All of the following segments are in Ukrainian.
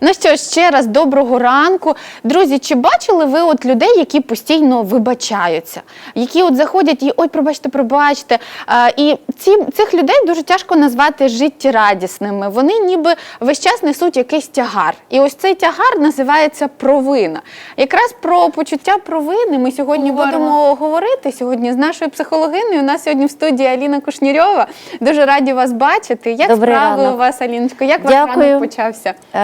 Ну що, ще раз доброго ранку. Друзі, чи бачили ви от людей, які постійно вибачаються, які от заходять і ой, пробачте, пробачте. А, і ці, цих людей дуже тяжко назвати життєрадісними. Вони ніби весь час несуть якийсь тягар. І ось цей тягар називається провина. Якраз про почуття провини ми сьогодні Говоримо. будемо говорити сьогодні з нашою психологиною. У нас сьогодні в студії Аліна Кушнірьова. Дуже раді вас бачити. Як Добрий справи ранок. у вас, Аліночко? Як ваш Дякую. ранок почався? Е,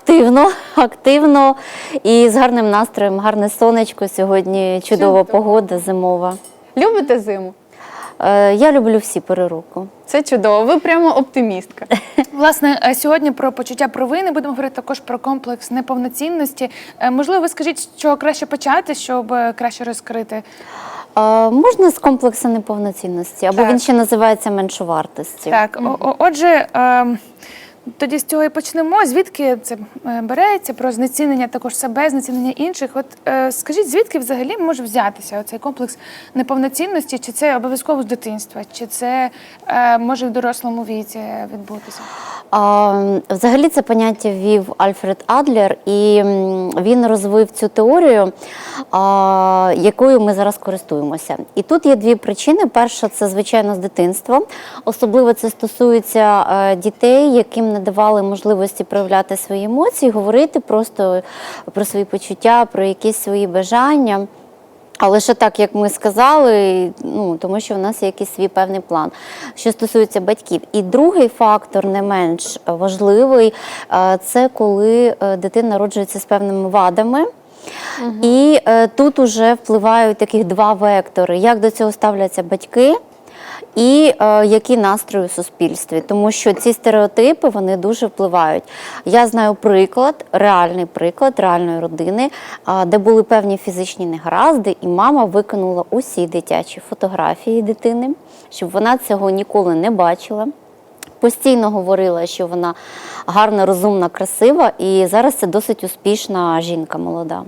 Активно, активно і з гарним настроєм, гарне сонечко. Сьогодні чудова Чудово. погода зимова. Любите зиму? Е, Я люблю всі пори року. Це чудово. Ви прямо оптимістка. Власне, е, сьогодні про почуття провини будемо говорити також про комплекс неповноцінності. Е, Можливо, ви скажіть, з чого краще почати, щоб е, краще розкрити? Е, Можна з комплексу неповноцінності, або Так. він ще називається меншовартості. Так, о- о- отже, ем, тоді з цього і почнемо. Звідки це е, береться про знецінення також себе, знецінення інших? От е, скажіть, звідки взагалі може взятися оцей комплекс неповноцінності? Чи це обов'язково з дитинства, чи це е, може в дорослому віці відбутися? Взагалі це поняття ввів Альфред Адлер, і він розвив цю теорію, якою ми зараз користуємося. І тут є дві причини. Перша це звичайно з дитинства. Особливо це стосується е, дітей, яким не давали можливості проявляти свої емоції, говорити просто про свої почуття, про якісь свої бажання. А лише так, як ми сказали, ну тому що в нас є якийсь свій певний план, що стосується батьків. І другий фактор, не менш важливий, е, це коли е, дитина народжується з певними вадами. І е, тут уже впливають таких два вектори: як до цього ставляться батьки. І е, які настрої у суспільстві, тому що ці стереотипи вони дуже впливають. Я знаю приклад, реальний приклад реальної родини, а, де були певні фізичні негаразди, і мама викинула усі дитячі фотографії дитини, щоб вона цього ніколи не бачила. Постійно говорила, що вона гарна, розумна, красива, і зараз це досить успішна жінка молода.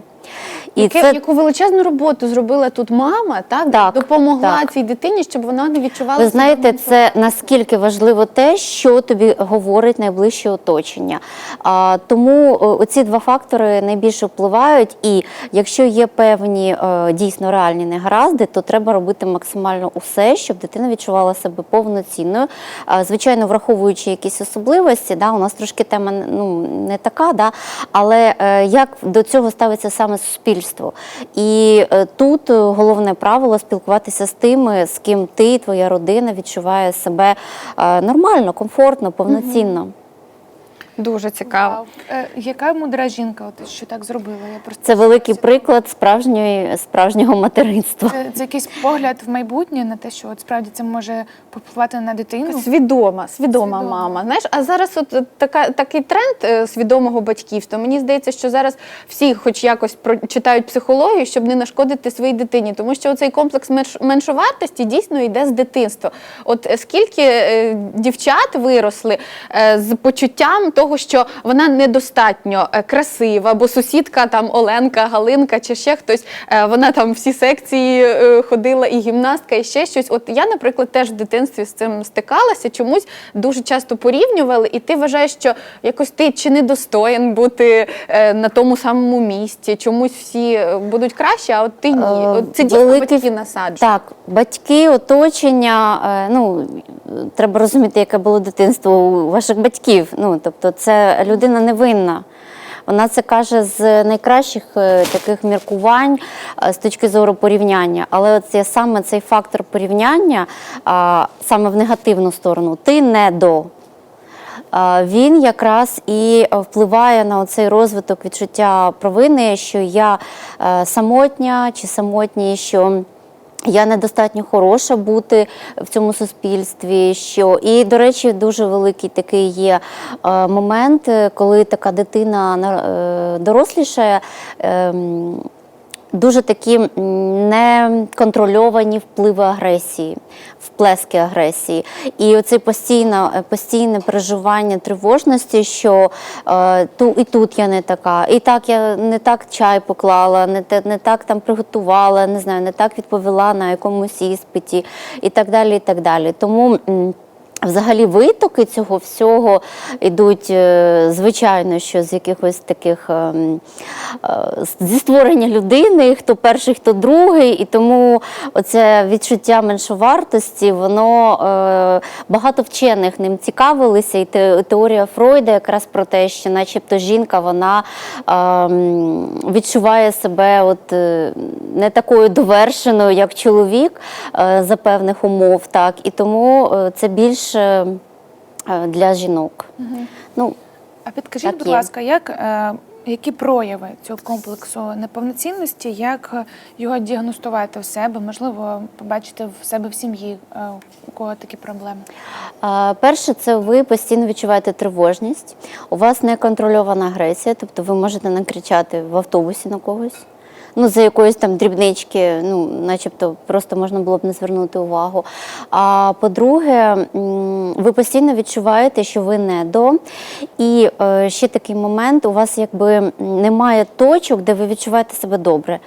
І Яке, Яку величезну роботу зробила тут мама, так? Так, допомогла так. цій дитині, щоб вона не відчувала. Ви знаєте, це наскільки важливо те, що тобі говорить найближче оточення. А, тому оці два фактори найбільше впливають. І якщо є певні е, дійсно реальні негаразди, то треба робити максимально усе, щоб дитина відчувала себе повноцінною. А, звичайно, враховуючи якісь особливості, да, у нас трошки тема ну, не така, да, але е, як до цього ставиться саме суспільство. І е, тут е, головне правило спілкуватися з тими, з ким ти, твоя родина відчуває себе е, нормально, комфортно, повноцінно. Дуже цікаво. Вау. Е, яка мудра жінка, от, що так зробила? Я просто Це великий приклад справжньої, справжнього материнства. Це, це якийсь погляд в майбутнє на те, що от справді це може попливати на дитину. Свідома, свідома Свідома. мама. Знаєш, а зараз от така такий тренд е, свідомого батьківства. Мені здається, що зараз всі, хоч якось про читають психологію, щоб не нашкодити своїй дитині, тому що цей комплекс менш- меншовартості дійсно йде з дитинства. От е, скільки е, дівчат виросли е, з почуттям того, що вона недостатньо е, красива, бо сусідка там Оленка, Галинка чи ще хтось, е, вона там всі секції е, ходила, і гімнастка, і ще щось. От я, наприклад, теж в дитинстві з цим стикалася, чомусь дуже часто порівнювали, і ти вважаєш, що якось ти чи недостоїн бути на тому самому місці, чомусь всі будуть краще, а от ти ні. От це дійсно великий- батьки насаджують. Так, батьки, оточення. Ну треба розуміти, яке було дитинство у ваших батьків. Ну тобто, це людина невинна. Вона це каже з найкращих е, таких міркувань е, з точки зору порівняння. Але це саме цей фактор порівняння, саме в негативну сторону, ти не до. Він якраз і впливає на цей розвиток відчуття провини, що я е, самотня чи самотній, що я недостатньо хороша бути в цьому суспільстві. Що і, до речі, дуже великий такий є е, момент, е, коли така дитина на- е, дорослішає. Дуже такі неконтрольовані впливи агресії, вплески агресії. І оце постійне, постійне переживання тривожності, що е, ту і тут я не така, і так я не так чай поклала, не, не так там приготувала, не знаю, не так відповіла на якомусь іспиті і так далі. І так далі. Тому Взагалі витоки цього всього йдуть, е, звичайно, що з якихось таких ем, е, зі створення людини, хто перший, хто другий, і тому оце відчуття меншовартості, воно е, багато вчених ним цікавилися, і теорія Фройда якраз про те, що начебто жінка вона ем, відчуває себе от, не такою довершеною, як чоловік за певних умов, так, і тому це більше е, для жінок. Ну, А підкажіть, Так будь є. ласка, як, е, які прояви цього комплексу неповноцінності, як е, його діагностувати в себе, можливо, побачити в себе в сім'ї, е, у кого такі проблеми? Перше, це ви постійно відчуваєте тривожність. У вас неконтрольована агресія, тобто ви можете накричати в автобусі на когось. Ну, за якоїсь там дрібнички, ну, начебто, просто можна було б не звернути увагу. А по-друге, ви постійно відчуваєте, що ви не до. І е, ще такий момент: у вас якби немає точок, де ви відчуваєте себе добре.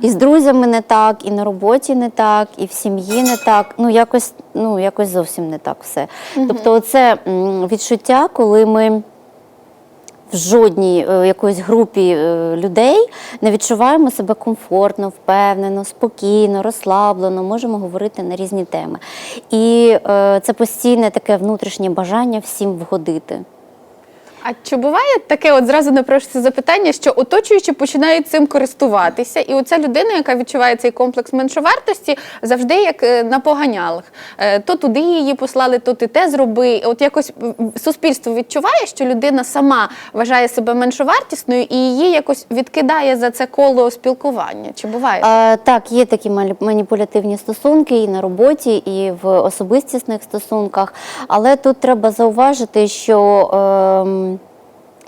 І з друзями не так, і на роботі не так, і в сім'ї не так. Ну якось, ну якось зовсім не так все. Тобто, оце м, відчуття, коли ми в жодній е, якоїсь групі е, людей не відчуваємо себе комфортно, впевнено, спокійно, розслаблено, можемо говорити на різні теми. І е, це постійне таке внутрішнє бажання всім вгодити. А чи буває таке, от зразу напрошується запитання, що оточуючі починають цим користуватися, і оця людина, яка відчуває цей комплекс меншовартості, завжди як е, на поганялах. Е, То туди її послали, то ти те зроби. От якось суспільство відчуває, що людина сама вважає себе меншовартісною і її якось відкидає за це коло спілкування. Чи буває? Е, так, є такі маніпулятивні стосунки і на роботі, і в особистісних стосунках. Але тут треба зауважити, що ем,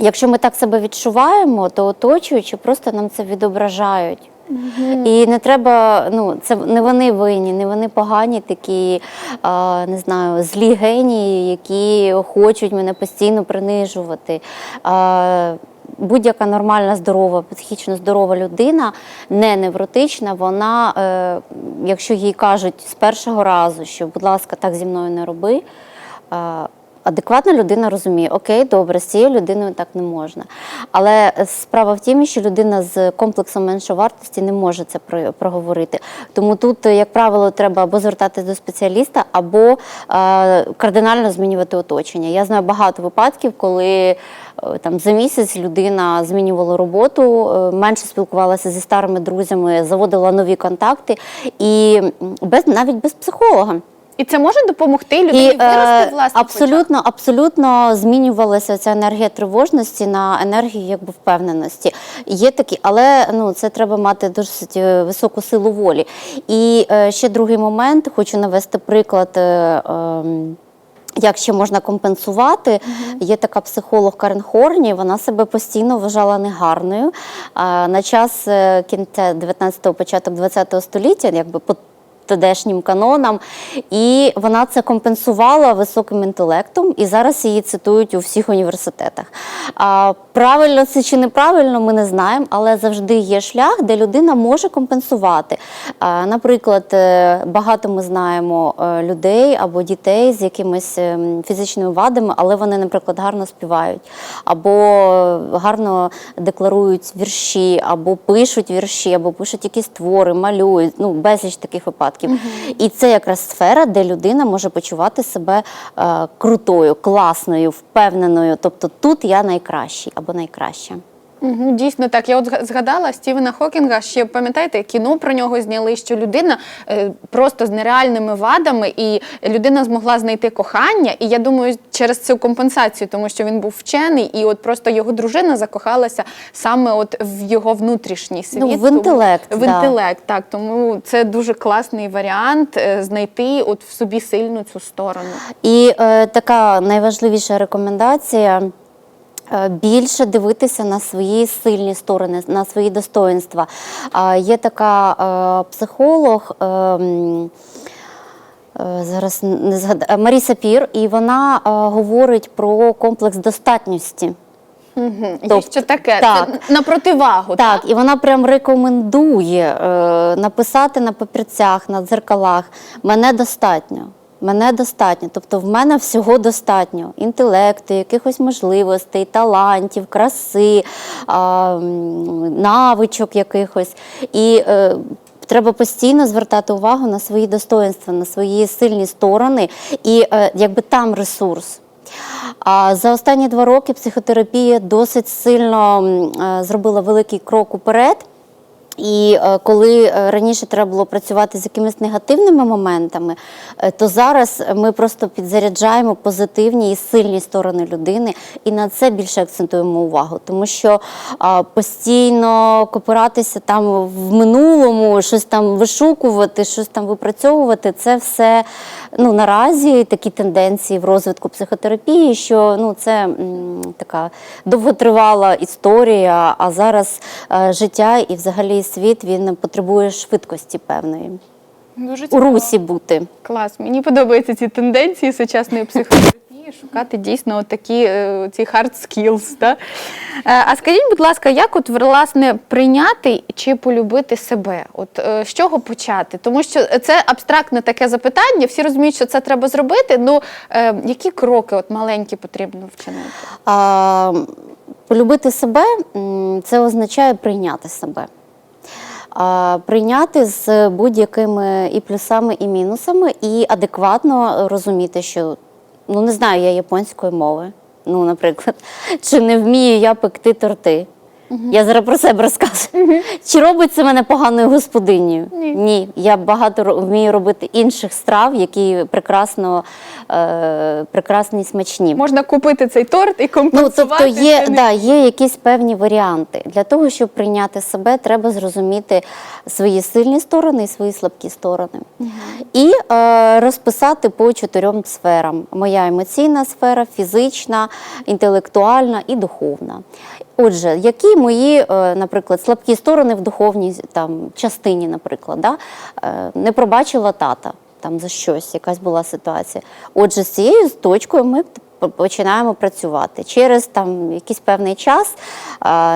якщо ми так себе відчуваємо, то оточуючі просто нам це відображають. І не треба, ну це не вони винні, не вони погані, такі а, не знаю, злі генії, які хочуть мене постійно принижувати. А, Будь-яка нормальна, здорова, психічно здорова людина, не невротична, вона, е, якщо їй кажуть з першого разу, що, будь ласка, так зі мною не роби. е, Адекватна людина розуміє, окей, добре, з цією людиною так не можна. Але справа в тім, що людина з комплексом меншовартості не може це про- проговорити. Тому тут, як правило, треба або звертатись до спеціаліста, або е, кардинально змінювати оточення. Я знаю багато випадків, коли е, там за місяць людина змінювала роботу, е, менше спілкувалася зі старими друзями, заводила нові контакти і без навіть без психолога. І це може допомогти людині І вирости е, власне абсолютно, абсолютно змінювалася ця енергія тривожності на енергію якби впевненості. Є такі, але ну це треба мати досить е, високу силу волі. І е, ще другий момент, хочу навести приклад. е, ем, як ще можна компенсувати? Є така психолог Карен Хорні, вона себе постійно вважала негарною. На час е, кінця 19-го, початок 20-го століття, якби по тодешнім канонам, і вона це компенсувала високим інтелектом, і зараз її цитують у всіх університетах. А, правильно це чи неправильно, ми не знаємо, але завжди є шлях, де людина може компенсувати. А, наприклад, е, багато ми знаємо е, людей або дітей з якимись ем, фізичними вадами, але вони, наприклад, гарно співають, або гарно декларують вірші, або пишуть вірші, або пишуть якісь твори, малюють. Ну, безліч таких випадків. І це якраз сфера, де людина може почувати себе е, крутою, класною, впевненою. Тобто тут я найкращий або найкраща. Угу, дійсно так. Я от згадала Стівена Хокінга. Ще пам'ятаєте, кіно про нього зняли, що людина е, просто з нереальними вадами, і людина змогла знайти кохання. І я думаю, через цю компенсацію, тому що він був вчений, і от просто його дружина закохалася саме от в його внутрішній світ. Ну, в тому- інтелект, В да. інтелект, так. Тому це дуже класний варіант е, знайти от в собі сильну цю сторону. І е, така найважливіша рекомендація. Е, Більше дивитися на свої сильні сторони, на свої достоинства. А, Є така е, психолог, е, м, е, зараз не згадаю, Марі Сапір, і вона е, говорить про комплекс достатньості. Угу. Тобто, що таке? так. Це на противагу. Так, і вона прям рекомендує е, написати на папірцях, на дзеркалах мене достатньо. Мене достатньо, тобто в мене всього достатньо: інтелекту, якихось можливостей, талантів, краси, навичок якихось. І е, треба постійно звертати увагу на свої достоинства, на свої сильні сторони, і е, якби там ресурс. А за останні два роки психотерапія досить сильно е, зробила великий крок уперед. І е, коли е, раніше треба було працювати з якимись негативними моментами, е, то зараз ми просто підзаряджаємо позитивні і сильні сторони людини, і на це більше акцентуємо увагу, тому що постійно копиратися там в минулому, щось там вишукувати, щось там випрацьовувати, це все ну наразі такі тенденції в розвитку психотерапії, що ну це м, така довготривала історія, а зараз життя і взагалі світ він потребує швидкості певної. Дуже У русі бути. Клас, мені подобаються ці тенденції сучасної психотерапії, шукати дійсно от такі е, ці hard skills. Да? Е, А скажіть, будь ласка, як от власне прийняти чи полюбити себе? От е, з чого почати? Тому що це абстрактне таке запитання, всі розуміють, що це треба зробити. Ну які кроки от маленькі потрібно вчинити? А, полюбити себе це означає прийняти себе. Прийняти з будь-якими і плюсами, і мінусами, і адекватно розуміти, що ну не знаю я японської мови. Ну, наприклад, чи не вмію я пекти торти. Я зараз про себе розказую. Чи робить це мене поганою господинею? Ні. Я багато вмію робити інших страв, які прекрасно, е, прекрасні і смачні. Можна купити цей торт і Ну, компенсувати. тобто є, да, є якісь певні варіанти. Для того, щоб прийняти себе, треба зрозуміти свої сильні сторони і свої слабкі сторони. І е, розписати по чотирьом сферам: моя емоційна сфера, фізична, інтелектуальна і духовна. Отже, які мої, е, наприклад, слабкі сторони в духовній там, частині, наприклад, да? е, не пробачила тата там за щось, якась була ситуація. Отже, з цією точкою ми починаємо працювати. Через там якийсь певний час,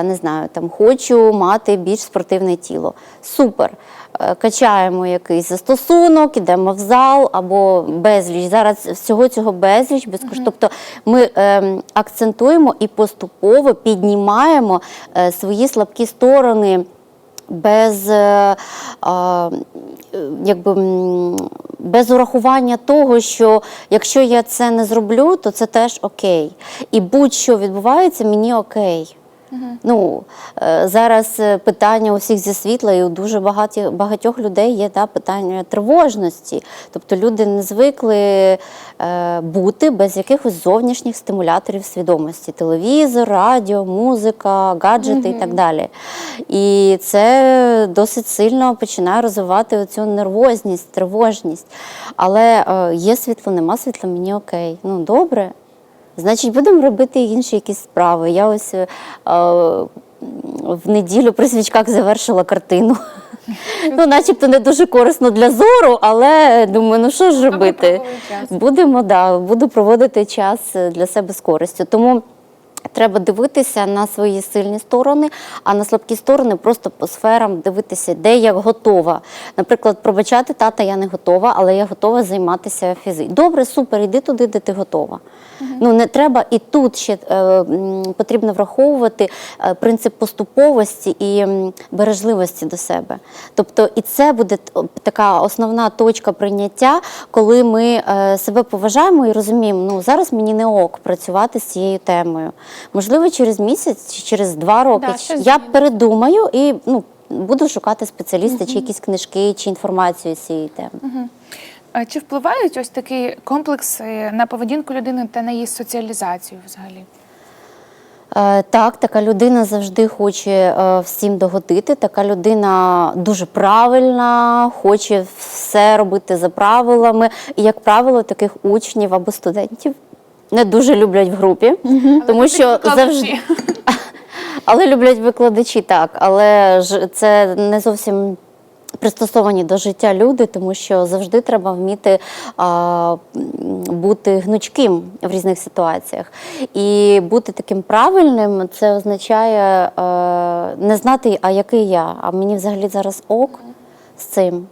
не знаю, там хочу мати більш спортивне тіло. Супер. Е, Качаємо якийсь застосунок, ідемо в зал або безліч. Зараз всього цього безліч, безкоштовно. Тобто ми ем, акцентуємо і поступово піднімаємо е, свої слабкі сторони без, е, е, якби, без урахування того, що якщо я це не зроблю, то це теж окей. І будь-що відбувається, мені окей. Ну, е, зараз е, питання у всіх зі світла, і у дуже багаті, багатьох людей є да, питання тривожності. Тобто люди не звикли е, бути без якихось зовнішніх стимуляторів свідомості: телевізор, радіо, музика, гаджети і так далі. І це досить сильно починає розвивати цю нервозність, тривожність. Але е, є світло, нема світла, мені окей. Ну, добре. Значить, будемо робити інші якісь справи. Я ось е, в неділю при свічках завершила картину. Ну, начебто не дуже корисно для зору, але думаю, ну що ж робити? Будемо, да, буду проводити час для себе з користю. Тому треба дивитися на свої сильні сторони, а на слабкі сторони просто по сферам дивитися, де я готова. Наприклад, пробачати тата я не готова, але я готова займатися фізично. Добре, супер, іди туди, де ти готова. Ну не треба і тут ще е, потрібно враховувати е, принцип поступовості і бережливості до себе. Тобто, і це буде така основна точка прийняття, коли ми е, себе поважаємо і розуміємо, ну зараз мені не ок працювати з цією темою. Можливо, через місяць чи через два роки Да, я передумаю і ну. Буду шукати спеціаліста, чи якісь книжки, чи інформацію з цієї теми. А Чи впливають ось такі комплекси на поведінку людини та на її соціалізацію взагалі? Е, Так, така людина завжди хоче е, всім догодити. Така людина дуже правильна, хоче все робити за правилами. І, як правило, таких учнів або студентів не дуже люблять в групі, тому що завжди. Але люблять викладачі так. Але ж це не зовсім пристосовані до життя люди, тому що завжди треба вміти а, бути гнучким в різних ситуаціях. І бути таким правильним це означає е, не знати, а який я, а мені взагалі зараз ок з цим.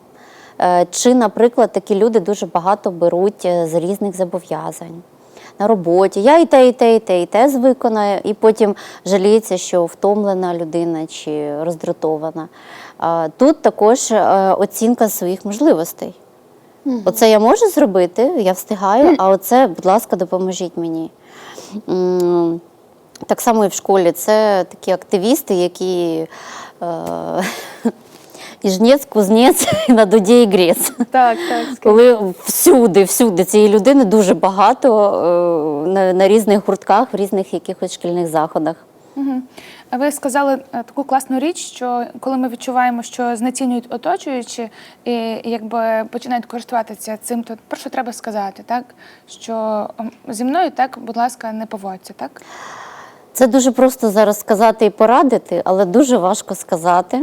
Е, Чи, наприклад, такі люди дуже багато беруть е, з різних зобов'язань. На роботі я і те, і те, і те, і те виконаю, і потім жаліється, що втомлена людина чи роздратована. Тут також е, оцінка своїх можливостей. Оце я можу зробити, я встигаю, а оце, будь ласка, допоможіть мені. Так само і в школі. Це такі активісти, які е, і жнець, кузнець, і на дуді і грець. Так, так. Коли всюди, всюди цієї людини дуже багато е, на, на різних гуртках, в різних якихось шкільних заходах. Угу. А ви сказали е, таку класну річ, що коли ми відчуваємо, що знецінюють оточуючі і якби починають користуватися цим, то про що треба сказати, так? Що зі мною так, будь ласка, не поводься, так? Це дуже просто зараз сказати і порадити, але дуже важко сказати.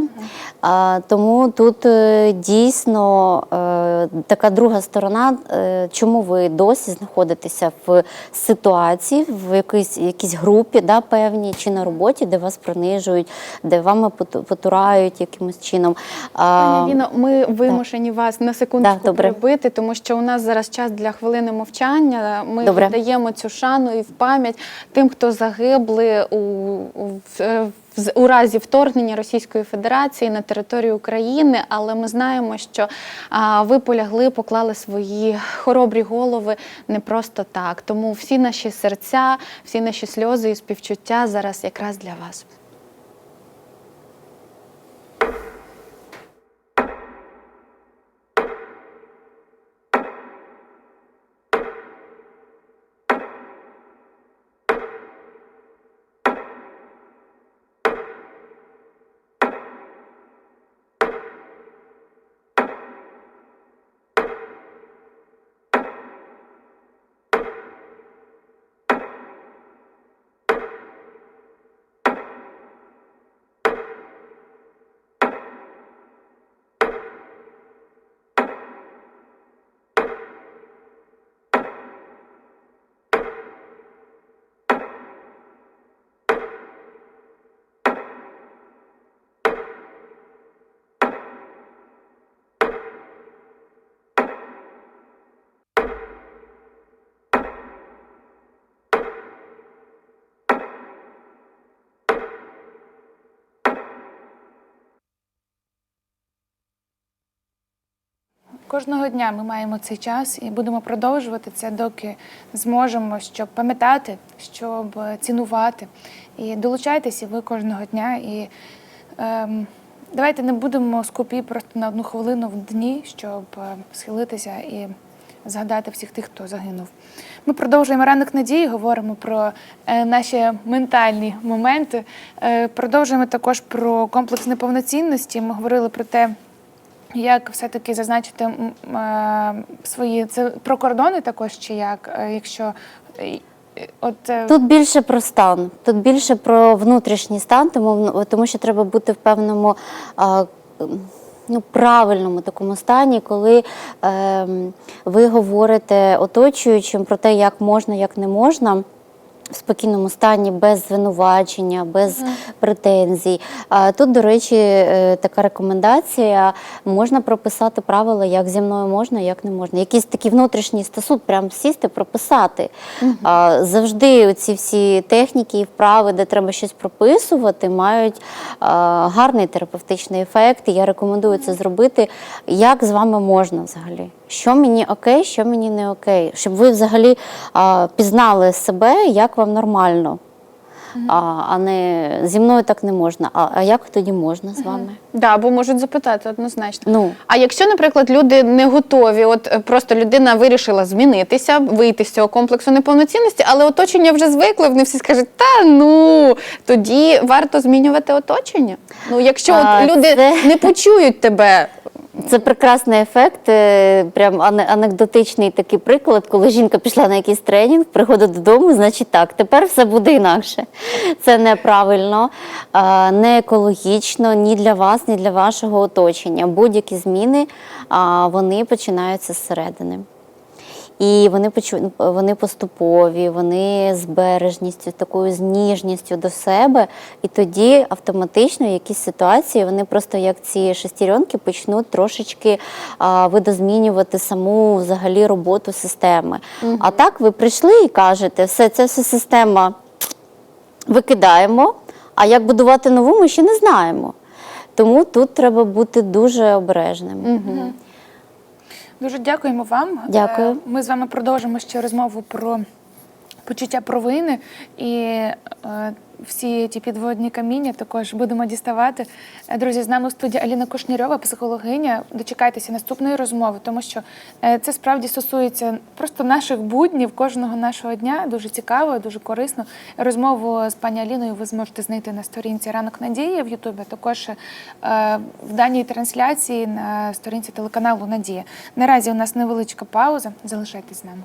А, тому тут е, дійсно е, така друга сторона, е, чому ви досі знаходитеся в ситуації, в якійсь, якійсь групі да, певній, чи на роботі, де вас принижують, де вами поту- потурають якимось чином. Пані Ліно, ми вимушені вас на секундочку добре. тому що у нас зараз час для хвилини мовчання. Ми Добре. даємо цю шану і в пам'ять тим, хто загибли у, у, в- у разі вторгнення Російської Федерації на територію України. Але ми знаємо, що а, ви полягли, поклали свої хоробрі голови не просто так. Тому всі наші серця, всі наші сльози і співчуття зараз якраз для вас. Кожного дня ми маємо цей час і будемо продовжувати це, доки зможемо, щоб пам'ятати, щоб цінувати. І долучайтеся ви кожного дня. І ем, давайте не будемо скупі просто на одну хвилину в дні, щоб е, схилитися і згадати всіх тих, хто загинув. Ми продовжуємо ранок надії, говоримо про е, наші ментальні моменти. Е, продовжуємо також про комплекс неповноцінності. Ми говорили про те. Як все-таки зазначити е, свої це про кордони також, чи як, Е, якщо е, от Тут більше про стан, тут більше про внутрішній стан, тому, тому що треба бути в певному ну, правильному такому стані, коли ем, ви говорите оточуючим про те, як можна, як не можна. В спокійному стані, без звинувачення, без претензій. А тут, до речі, е, така рекомендація: можна прописати правила, як зі мною можна, як не можна. Якийсь такий внутрішній стосунок, прям сісти, прописати. А, Завжди ці всі техніки і вправи, де треба щось прописувати, мають гарний терапевтичний ефект. І я рекомендую це зробити. Як з вами можна взагалі? Що мені окей, що мені не окей, щоб ви взагалі а, пізнали себе, як вам нормально. А, а не зі мною так не можна. А, а як тоді можна з вами? Да, бо можуть запитати однозначно. Ну. А якщо, наприклад, люди не готові, от е, просто людина вирішила змінитися, вийти з цього комплексу неповноцінності, але оточення вже звикли, вони всі скажуть, та ну тоді варто змінювати оточення. Ну, якщо А, от люди це- не почують тебе, Це прекрасний ефект, е, прям анекдотичний такий приклад, коли жінка пішла на якийсь тренінг, приходить додому, значить так, тепер все буде інакше. Це неправильно, не екологічно ні для вас, ні для вашого оточення. Будь-які зміни вони починаються зсередини. І вони почу... вони поступові, вони з бережністю, з такою з ніжністю до себе. І тоді автоматично якісь ситуації вони просто як ці шестеренки почнуть трошечки а, видозмінювати саму взагалі роботу системи. А так ви прийшли і кажете, все, це все система викидаємо. А як будувати нову, ми ще не знаємо. Тому тут треба бути дуже обережним. Дуже дякуємо вам. Дякую. Е, Ми з вами продовжимо ще розмову про почуття провини і е, всі ті підводні каміння також будемо діставати. Е, Друзі, з нами у студії Аліна Кушнірьова, психологиня. Дочекайтеся наступної розмови, тому що е, це справді стосується просто наших буднів, кожного нашого дня. Дуже цікаво, дуже корисно. Розмову з пані Аліною ви зможете знайти на сторінці Ранок Надії в Ютубі. Також е, в даній трансляції на сторінці телеканалу Надія. Наразі у нас невеличка пауза. Залишайтесь з нами.